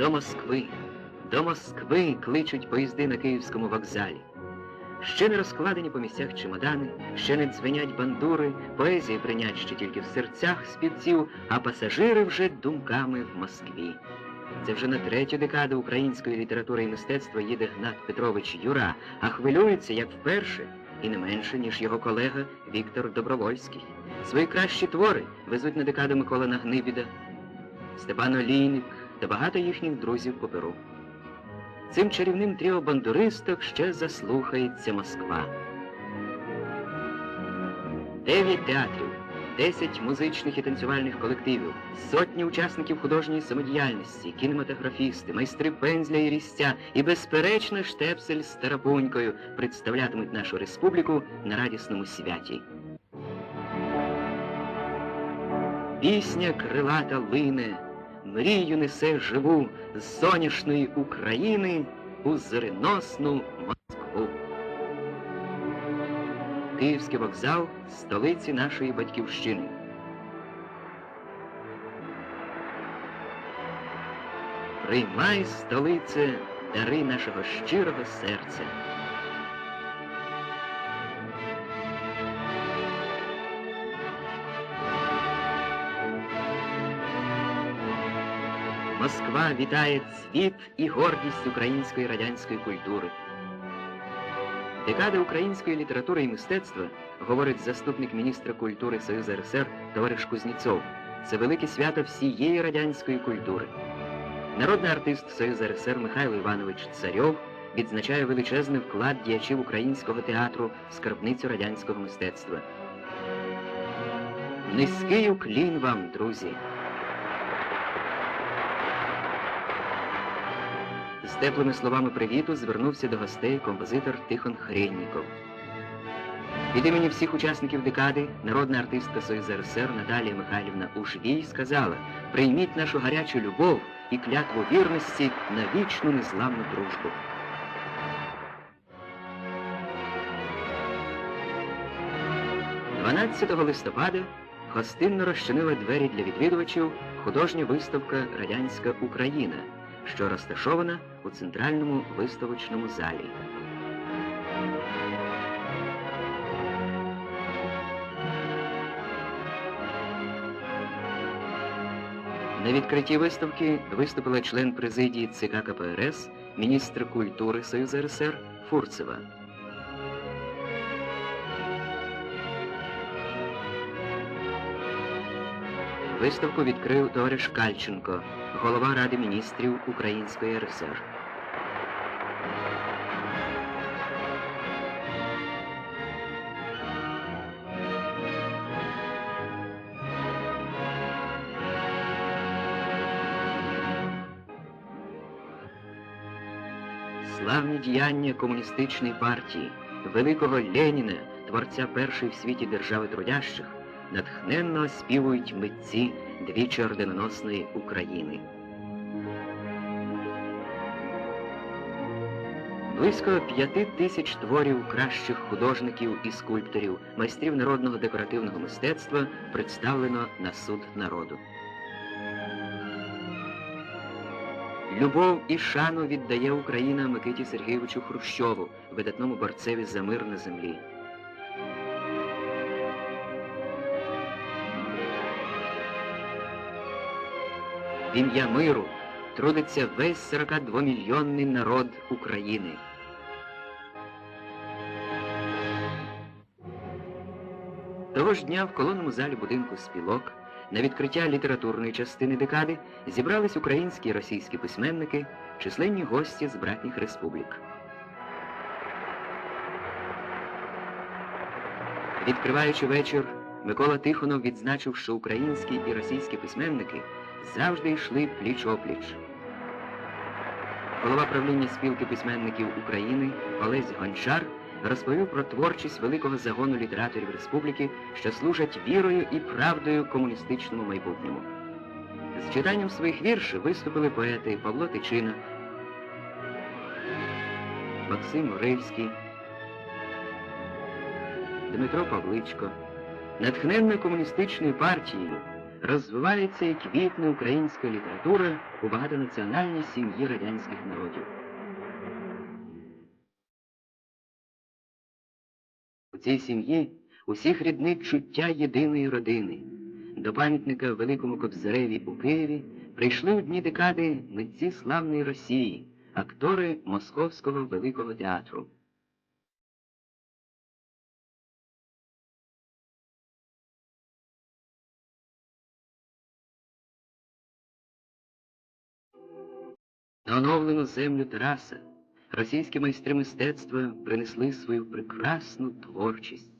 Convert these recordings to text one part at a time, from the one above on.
До Москви, до Москви кличуть поїзди на київському вокзалі. Ще не розкладені по місцях чемодани, ще не дзвенять бандури, поезії бринять ще тільки в серцях співців, а пасажири вже думками в Москві. Це вже на третю декаду української літератури і мистецтва їде Гнат Петрович Юра, а хвилюється як вперше, і не менше, ніж його колега Віктор Добровольський. Свої кращі твори везуть на декаду Микола Нагнибіда, Степан Олійник та багато їхніх друзів по Перу. Цим чарівним тріо бандуристок ще заслухається Москва. Дев'ять театрів, десять музичних і танцювальних колективів, сотні учасників художньої самодіяльності, кінематографісти, майстри пензля і різця і, безперечно, штепсель з тарапунькою представлятимуть нашу республіку на радісному святі. Пісня крилата лине, мрію несе живу з соняшної України у зореносну Москву. Київський вокзал столиці нашої батьківщини. Приймай, столице, дари нашого щирого серця. Москва вітає цвіт і гордість української радянської культури. Декада української літератури і мистецтва, говорить заступник міністра культури Союзу РСР товариш Кузніцов, це велике свято всієї радянської культури. Народний артист Союзу РСР Михайло Іванович Царьов відзначає величезний вклад діячів українського театру в скарбницю радянського мистецтва. Низький уклін вам, друзі! З теплими словами привіту звернувся до гостей композитор Тихон Хренніков. Від імені всіх учасників декади народна артистка Союзу РСР Наталія Михайлівна Ушвій сказала: прийміть нашу гарячу любов і клятву вірності на вічну незламну дружбу. «12 листопада гостинно розчинила двері для відвідувачів художня виставка Радянська Україна що розташована у центральному виставочному залі. На відкритті виставки виступила член президії ЦК КПРС, міністр культури Союзу РСР Фурцева. Виставку відкрив товариш Кальченко, голова Ради міністрів Української РСР. Славні діяння комуністичної партії, великого Леніна, творця першої в світі держави трудящих, натхненно співують митці двічі орденоносної України. Близько п'яти тисяч творів кращих художників і скульпторів, майстрів народного декоративного мистецтва представлено на суд народу. Любов і шану віддає Україна Микиті Сергійовичу Хрущову, видатному борцеві за мир на землі. В ім'я миру трудиться весь 42-мільйонний народ України. Того ж дня в колонному залі будинку спілок на відкриття літературної частини декади зібрались українські і російські письменники, численні гості з братніх республік. Відкриваючи вечір, Микола Тихонов відзначив, що українські і російські письменники завжди йшли пліч-опліч. Голова правління спілки письменників України Олесь Гончар розповів про творчість великого загону літераторів республіки, що служать вірою і правдою комуністичному майбутньому. З читанням своїх віршів виступили поети Павло Тичина, Максим Ривський, Дмитро Павличко. Натхненною комуністичною партією розвивається і квітне українська література у багатонаціональній сім'ї радянських народів. У цій сім'ї усіх ріднить чуття єдиної родини. До пам'ятника Великому Кобзареві у Києві прийшли у дні декади митці славної Росії, актори Московського Великого театру. На оновлену землю Тараса російські майстри мистецтва принесли свою прекрасну творчість.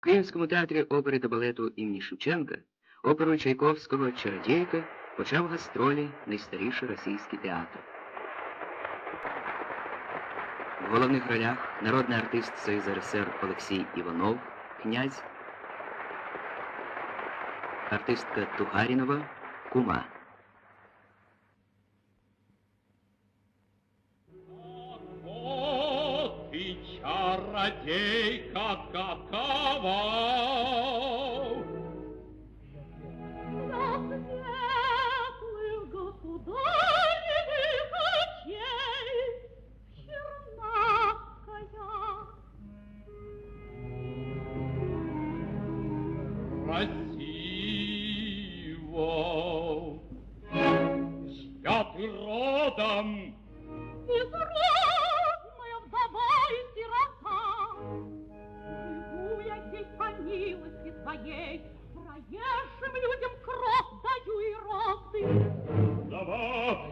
В Київському театрі опери та балету імені Шевченка оперою Чайковського Чародійка почав гастролі найстаріший російський театр. В головних ролях народний артист Союзу РСР Олексій Іванов, князь, артистка Тугарінова, кума. Чародейка какова! Красиво! Я ты родом! Безродная вдова и сирота. Живу я здесь по милости своей, проезжим людям кровь даю и роды. Сова,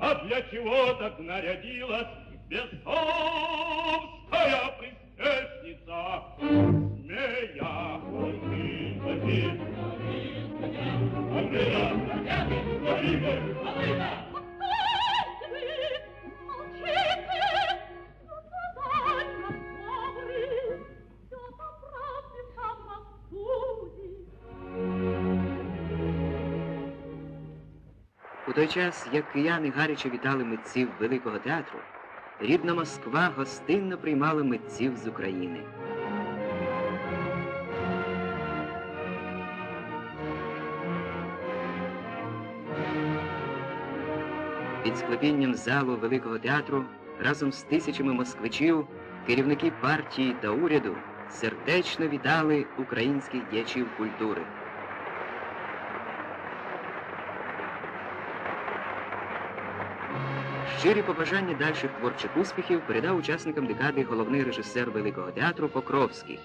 а для чего так нарядилась бесовская приспешница? Змея, ой, ты, У той час, як кияни гаряче вітали митців Великого театру, рідна Москва гостинно приймала митців з України. Під склепінням залу Великого театру разом з тисячами москвичів керівники партії та уряду сердечно вітали українських діячів культури. Щирі побажання дальших творчих успіхів передав учасникам декади головний режисер Великого театру Покровський.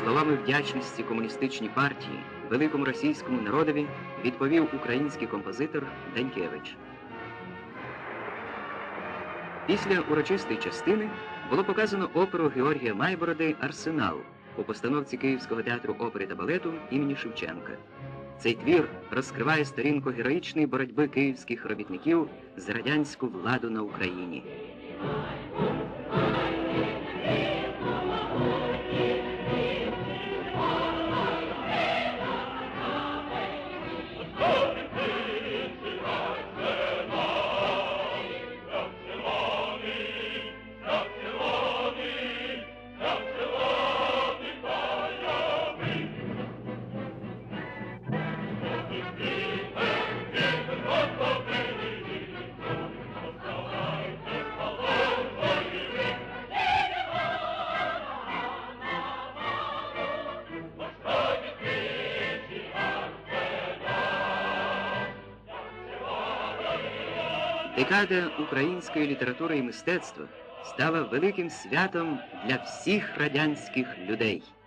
Словами вдячності комуністичній партії, великому російському народові відповів український композитор Данькевич. Після урочистої частини було показано оперу Георгія Майбороди Арсенал у постановці Київського театру опери та балету імені Шевченка. Цей твір розкриває сторінку героїчної боротьби київських робітників за радянську владу на Україні. Декада української літератури і мистецтва стала великим святом для всіх радянських людей.